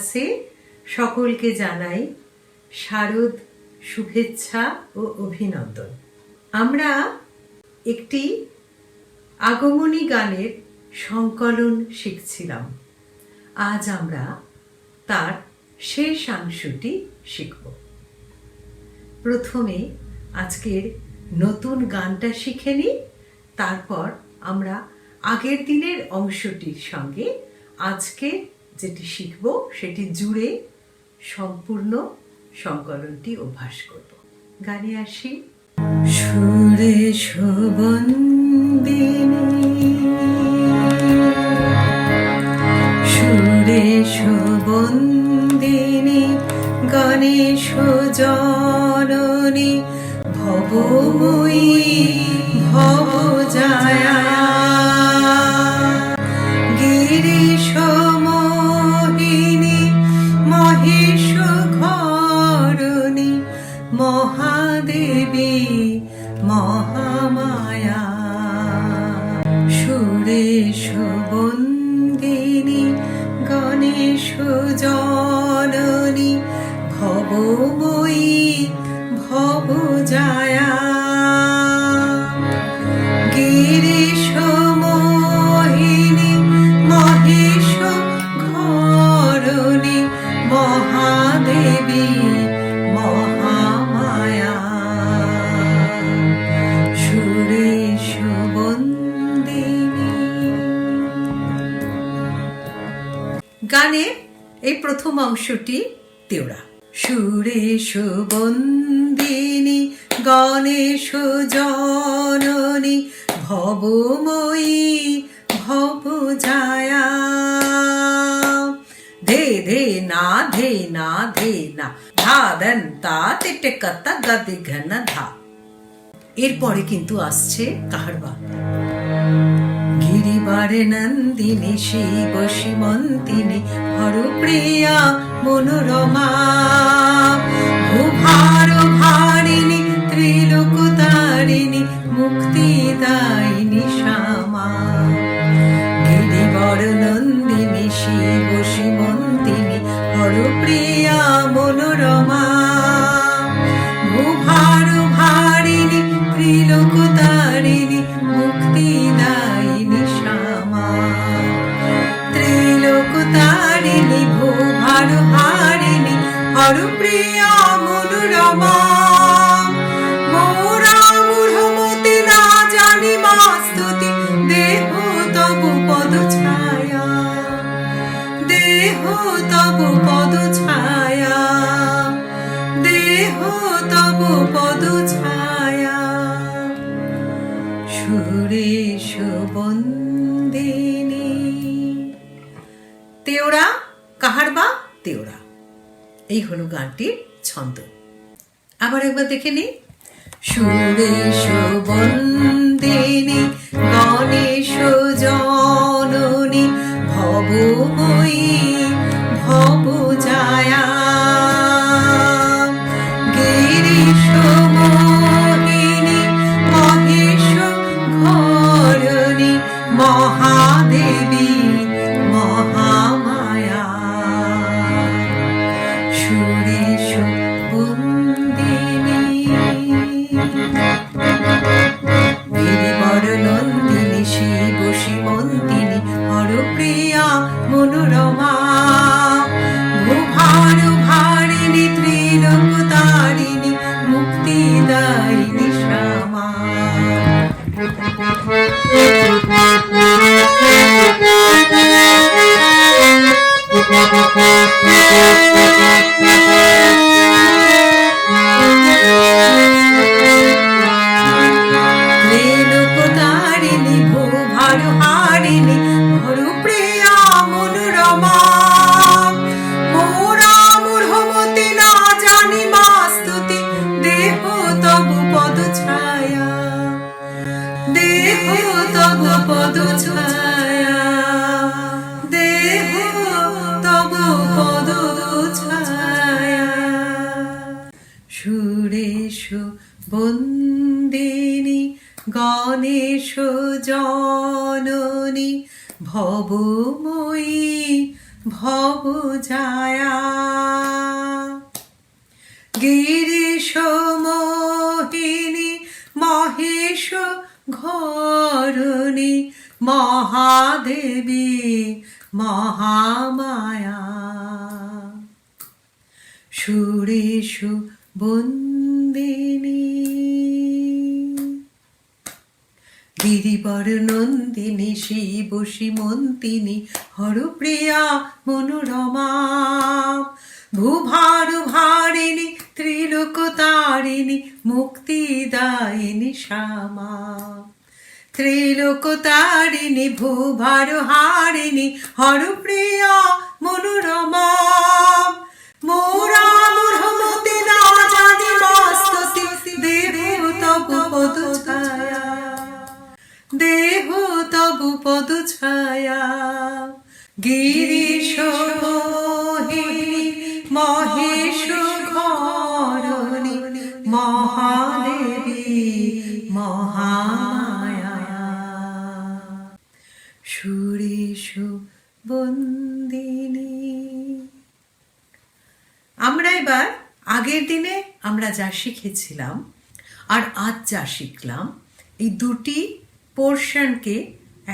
ক্লাসে সকলকে জানাই শারদ শুভেচ্ছা ও অভিনন্দন। আমরা একটি আগমনী গানের সংকলন শিখছিলাম। আজ আমরা তার শেষ অংশটি শিখব। প্রথমে আজকের নতুন গানটা শিখে নিই, তারপর আমরা আগের দিনের অংশটির সঙ্গে আজকে যেটি শিখব, সেটি জুড়ে সম্পূর্ণ সংকলনটি অভ্যাস করব। গানে আসি। সুরে শোভন্দিনী সুরে শোভন্দিনী গণেশ জননী ভবময়ী ভব জায়া সুরেশ বন্দিনী গণেশ জননী ভবময়ী ভব জায়া এরপরে কিন্তু আসছে কাহারবা গিরিবারে নন্দিনী শিব সীমন্তিনী হরপ্রিয়া মনোরমা। ভূভার ভারিণী ত্রিলোক তারিণী বন্দিনী। তেওড়া কাহারবা তেওড়া এই হলো গানটির ছন্দ। আবার একবার দেখে নি সুরেশ বন্দিনী গণেশ জননী ভবময়ী ভব জায়া মহাদেবী Thank you. সুরেশ বন্দিনী গণেশ জননী ভবময়ী ভব গিরিশ মোহিনী মহেশ ঘরণী মহাদেবী মহামায়া। সুরেশ বন্দিনী। গিরিবর নন্দিনী, শিব সীমন্তিনী হরপ্রিয়া, মনোরমা। ভূভার ভারিণী ত্রিলোক তারিণী মুক্তিদায়িনী শ্যামা। ত্রিলোক তারিণী ভূভার হারিণী, হরপ্রিয়া, মনোরমা। মোরা মুরহমতি না দেহ তবু পদ ছায়া। দেহ তবু পদ ছায়া। গিরিশ মহেশ ঘরণী, মহাদেবী, মহামায়া। সুরেশ বন্দিনী। আমরা এবার আগের দিনে আমরা যা শিখেছিলাম আর আজ যা শিখলাম, এই দুটি পোর্শনকে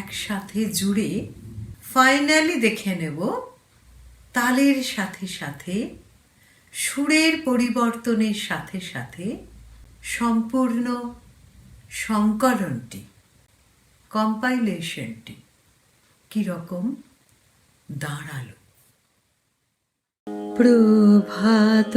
একসাথে জুড়ে ফাইনালি দেখে নেব। তালের সাথে সাথে, সুরের পরিবর্তনের সাথে সাথে সম্পূর্ণ সংকলনটি কম্পাইলেশনটি কীরকম দাঁড়াল। প্রভাত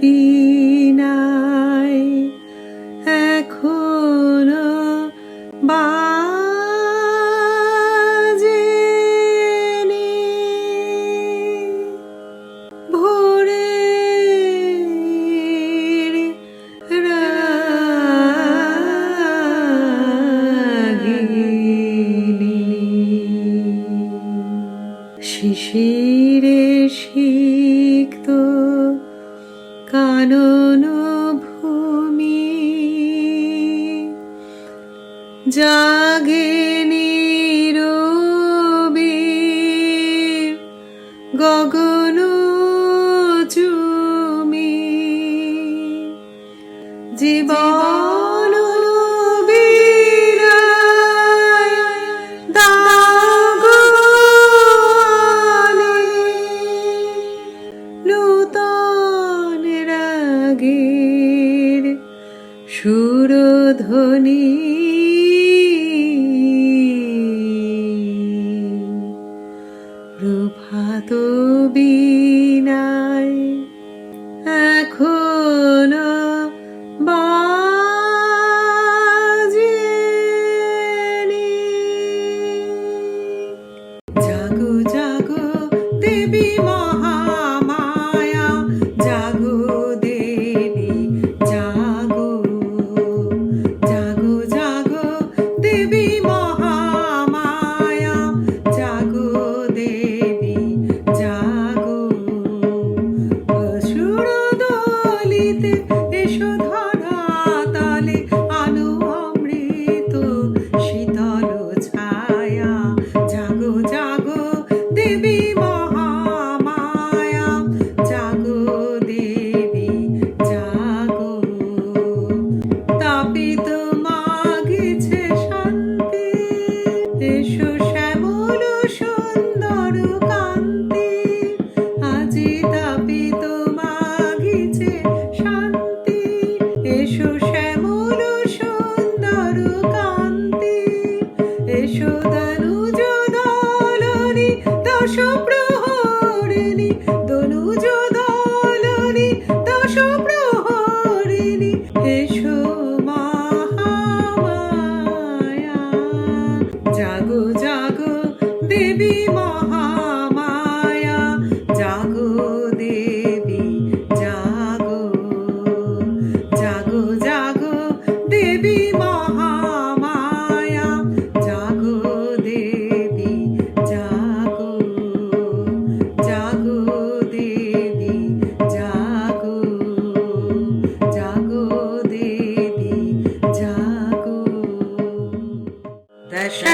বিনায়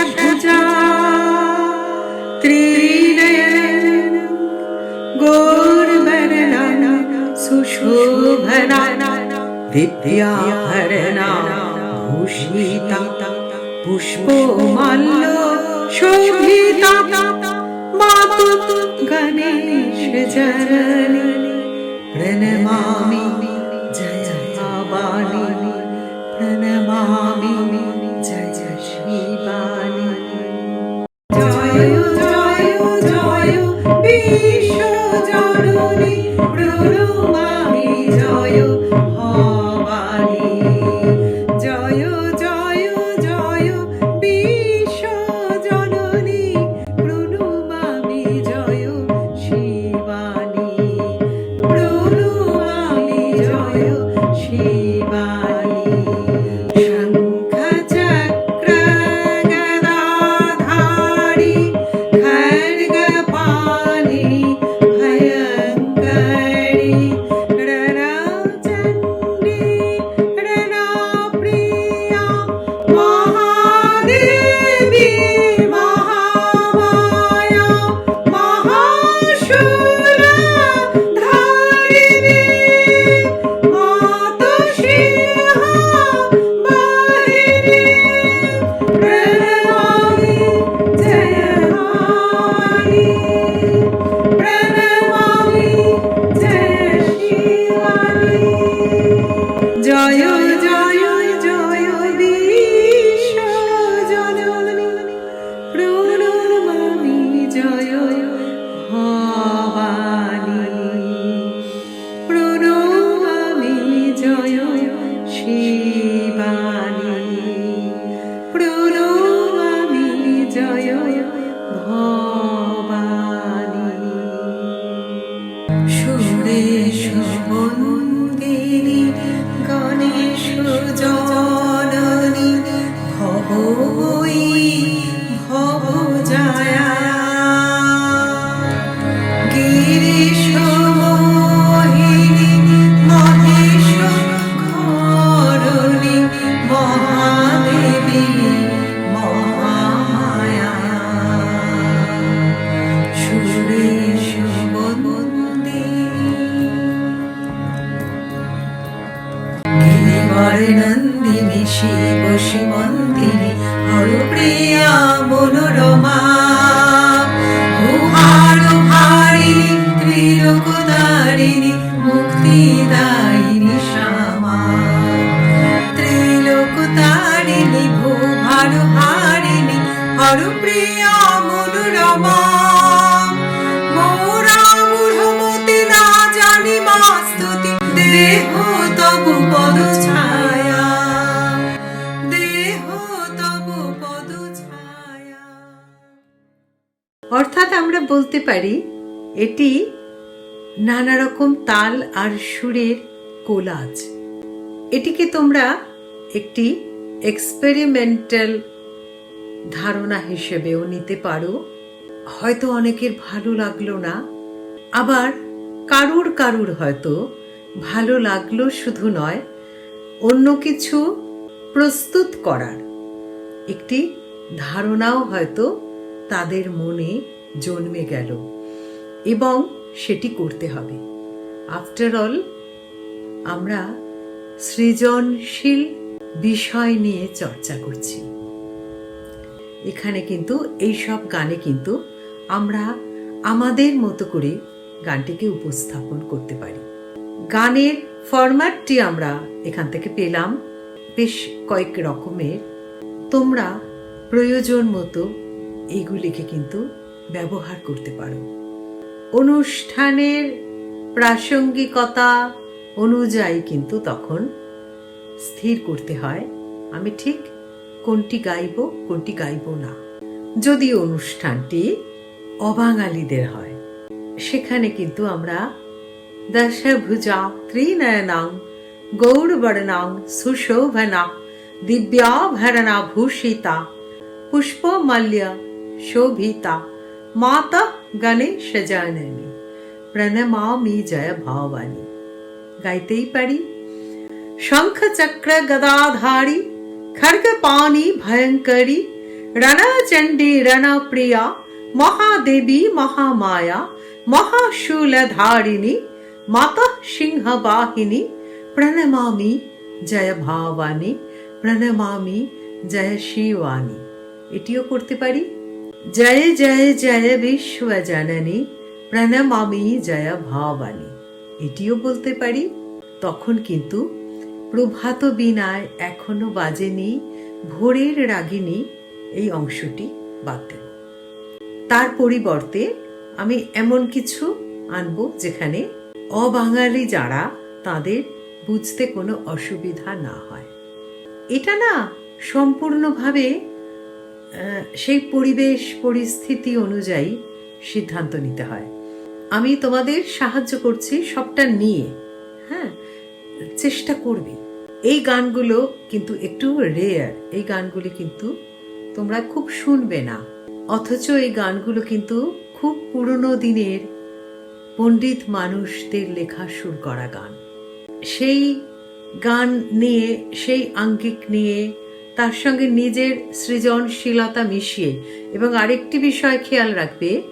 षड्भुजा त्रिनयन गोर्वरणाना सुशोभनाना विद्याभरणा भूषिता पुष्पोमाल्य शोभिता मातु गणेश जननी प्रणमामि जया বিশ্ব বলতে পারি, এটি নানা রকম তাল আর সুরের কোলাজ। এটিকে তোমরা একটি এক্সপেরিমেন্টাল ধারণা হিসেবেও নিতে পারো। হয়তো অনেকের ভালো লাগল না, আবার কারুর কারুর হয়তো ভালো লাগল শুধু নয়, অন্য কিছু প্রস্তুত করার একটি ধারণাও হয়তো তাদের মনে জন্মে গেল। এবং সেটি করতে হবে। আফটার অল আমরা সৃজনশীল বিষয় নিয়ে চর্চা করছি। এখানে কিন্তু এই সব গানে কিন্তু আমরা আমাদের মতো করে গানটিকে উপস্থাপন করতে পারি। গানের ফরম্যাটটি আমরা এখান থেকে পেলাম। বেশ কয়েক রকমের। তোমরা প্রয়োজন মতো এইগুলিকে কিন্তু ব্যবহার করতে পারো। অনুষ্ঠানের প্রাসঙ্গিকতা অনুযায়ী কিন্তু তখন স্থির করতে হয়, আমি ঠিক কোনটি গাইব কোনটি গাইব না। যদি অনুষ্ঠানটি অবাঙালিদের হয়, সেখানে কিন্তু আমরা দশভুজা ত্রিনয়নাং গৌরবর্ণাং, সুশোভনা দিব্যাভরণা ভূষিতা পুষ্পমাল্য শোভিতা মাতা গণেশ জাননী প্রণমামি জয় ভবানী গাইতেই পারি শঙ্খ চক্র গদাধারী খড়গ পানি ভয়ঙ্করী রণচণ্ডী রণপ্রিয়া মহাদেবী মহামায়া মহাশূলধারিণী মাতা সিংহ বাহিনী প্রণমামি জয় ভাবানী প্রণমামি জয় শিবানী এটিও করতে পারি জয় জয় জয় বিশ্ব জননী প্রণমামি জয় ভাবানী এটিও বলতে পারি, তখন কিন্তু প্রভাত বিনায় এখনও বাজেনি, ভোরের রাগিনী এই অংশটি বাদ দেব তার পরিবর্তে আমি এমন কিছু আনব যেখানে অবাঙালি যারা তাদের বুঝতে কোনো অসুবিধা না হয়। এটা না সম্পূর্ণভাবে সেই পরিবেশ, পরিস্থিতি অনুযায়ী সিদ্ধান্ত নিতে হয়। আমি তোমাদের সাহায্য করছি সবটা নিয়ে। হ্যাঁ চেষ্টা করবে। এই গানগুলো কিন্তু একটু রেয়ার এই গানগুলি কিন্তু তোমরা খুব শুনবে না। অথচ এই গানগুলো কিন্তু খুব পুরনো দিনের পণ্ডিত মানুষদের লেখা সুর করা গান। সেই গান নিয়ে, সেই আঙ্গিক নিয়ে তার সঙ্গে নিজের সৃজনশীলতা মিশিয়ে এবং আরেকটি বিষয় খেয়াল রাখবে,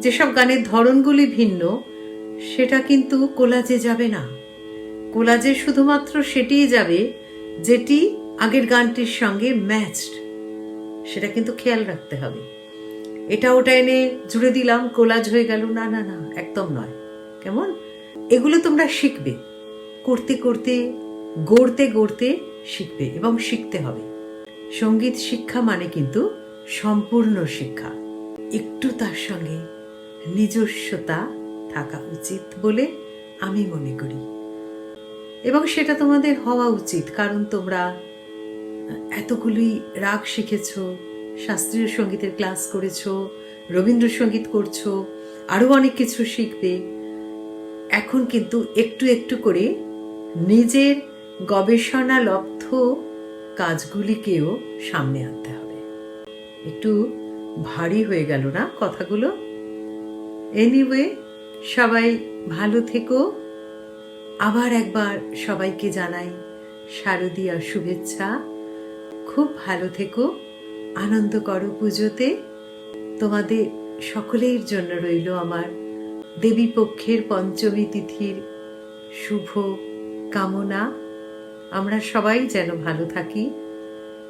যেসব গানের ধরনগুলি ভিন্ন, সেটা কিন্তু কোলাজে যাবে না। কোলাজে শুধুমাত্র সেটিই যাবে যেটি আগের গানটির সঙ্গে ম্যাচড। সেটা কিন্তু খেয়াল রাখতে হবে। এটা ওটা এনে জুড়ে দিলাম, কোলাজ হয়ে গেল, না না না, একদম নয়। কেমন? এগুলো তোমরা শিখবে। করতে করতে, গড়তে গড়তে শিখবে এবং শিখতে হবে। সংগীত শিক্ষা মানে কিন্তু সম্পূর্ণ শিক্ষা। একটু তার সঙ্গে নিজস্বতা থাকা উচিত বলে আমি মনে করি। এবং সেটা তোমাদের হওয়া উচিত, কারণ তোমরা এতগুলি রাগ শিখেছ, শাস্ত্রীয় সঙ্গীতের ক্লাস করেছ, রবীন্দ্রসঙ্গীত করছ আরও অনেক কিছু শিখবে। এখন কিন্তু একটু একটু করে নিজের গবেষণা লব্ধ কাজগুলিকেও সামনে আনতে হবে। একটু ভারী হয়ে গেল না কথাগুলো? এনিওয়ে সবাই ভালো থেকো। আবার একবার সবাইকে জানাই শারদীয়া শুভেচ্ছা। খুব ভালো থেকো। আনন্দ করো পুজোতে। তোমাদের সকলের জন্য রইল আমার দেবী পক্ষের পঞ্চমী তিথির শুভ কামনা। আমরা সবাই যেন ভালো থাকি,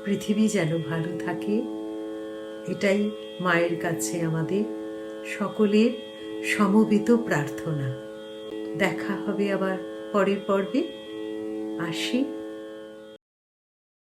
পৃথিবী যেন ভালো থাকে, এটাই মায়ের কাছে আমাদের সকলের সমবেত প্রার্থনা। দেখা হবে আবার পরের পর্বে। আসি।